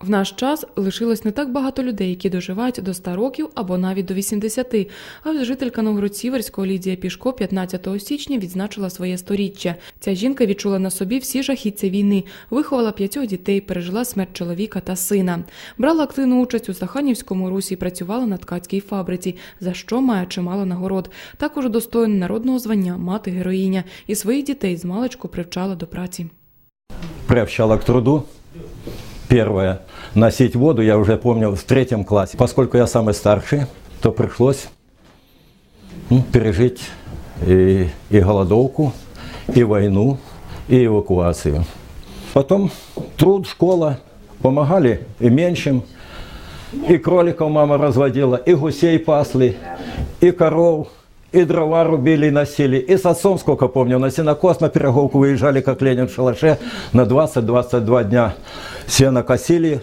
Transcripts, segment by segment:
В наш час лишилось не так багато людей, які доживають до 100 років або навіть до 80. А ось жителька Новгород-Сіверського Лідія Пішко 15 січня відзначила своє сторіччя. Ця жінка відчула на собі всі жахіття війни, виховала п'ятьох дітей, пережила смерть чоловіка та сина. Брала активну участь у Саханівському русі працювала на ткацькій фабриці, за що має чимало нагород. Також удостоєна народного звання мати героїня і своїх дітей з маличку привчала до праці. приобщала к труду. Первое. Носить воду я уже помнил в третьем классе. Поскольку я самый старший, то пришлось ну, пережить и, и голодовку, и войну, и эвакуацию. Потом труд, школа. Помогали и меньшим. И кроликов мама разводила, и гусей пасли, и коров, и дрова рубили и носили. И с отцом, сколько помню, на сенокос, на пироговку выезжали, как Ленин в шалаше, на 20-22 дня сено косили,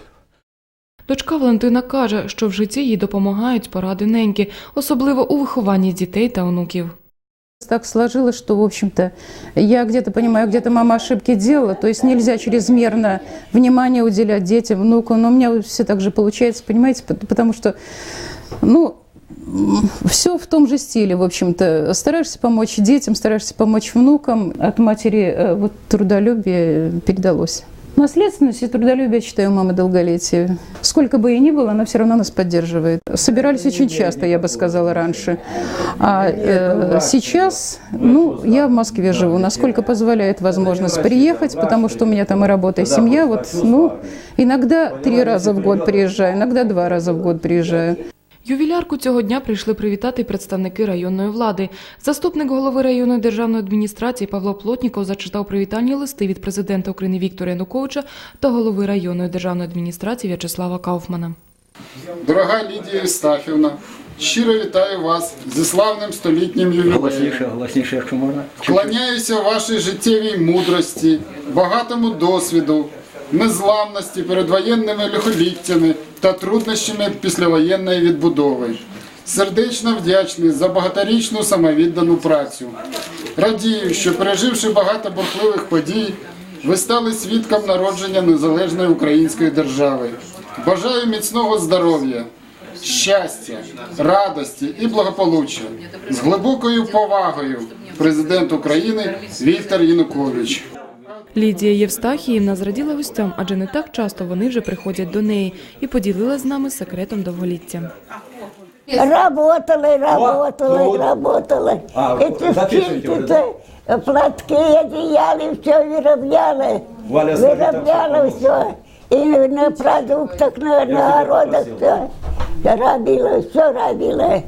Дочка Валентина каже, що в житті їй допомагають поради неньки, особливо у вихованні дітей та онуків. Так сложилось, что, в общем-то, я где-то понимаю, где-то мама ошибки делала, то есть нельзя чрезмерно внимание уделять детям, внуку, но у меня все так же получается, понимаете, пот- потому что, ну, все в том же стиле, в общем-то. Стараешься помочь детям, стараешься помочь внукам. От матери э, вот трудолюбие передалось. Наследственность и трудолюбие, я считаю, мамы долголетие. Сколько бы ей ни было, она все равно нас поддерживает. Собирались очень часто, я бы сказала, раньше. А э, сейчас, ну, я в Москве живу, насколько позволяет возможность приехать, потому что у меня там и работа, и семья. Вот, ну, иногда три раза в год приезжаю, иногда два раза в год приезжаю. Ювілярку цього дня прийшли привітати представники районної влади. Заступник голови районної державної адміністрації Павло Плотніков зачитав привітальні листи від президента України Віктора Януковича та голови районної державної адміністрації В'ячеслава Кауфмана. Дорога Лідія Євстафівна, щиро вітаю вас зі славним столітнім ювілеєм. Голосніше, голосніше, якщо можна. Вклоняюся вашій життєвій мудрості, багатому досвіду, незламності перед воєнними лихоліттями та труднощами післявоєнної відбудови. Сердечно вдячний за багаторічну самовіддану працю. Радію, що переживши багато бурхливих подій, ви стали свідком народження незалежної української держави. Бажаю міцного здоров'я, щастя, радості і благополуччя. З глибокою повагою президент України Віктор Янукович. Лідія Євстахіївна зраділа гостям, адже не так часто вони вже приходять до неї і поділилась з нами секретом довголіття. Работали, ну работали, вот. работали. А, Эти записывайте уже, скидки, платки, одеяли, все выробляли. Валя смотрит, Выробляли все. И на продуктах, на, на огородах все. Робила, все робила.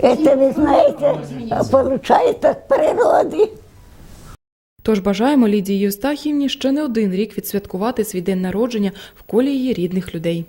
Это, вы знаете, получается от природы. Тож бажаємо Лідії Остахівні ще не один рік відсвяткувати свій день народження в колі її рідних людей.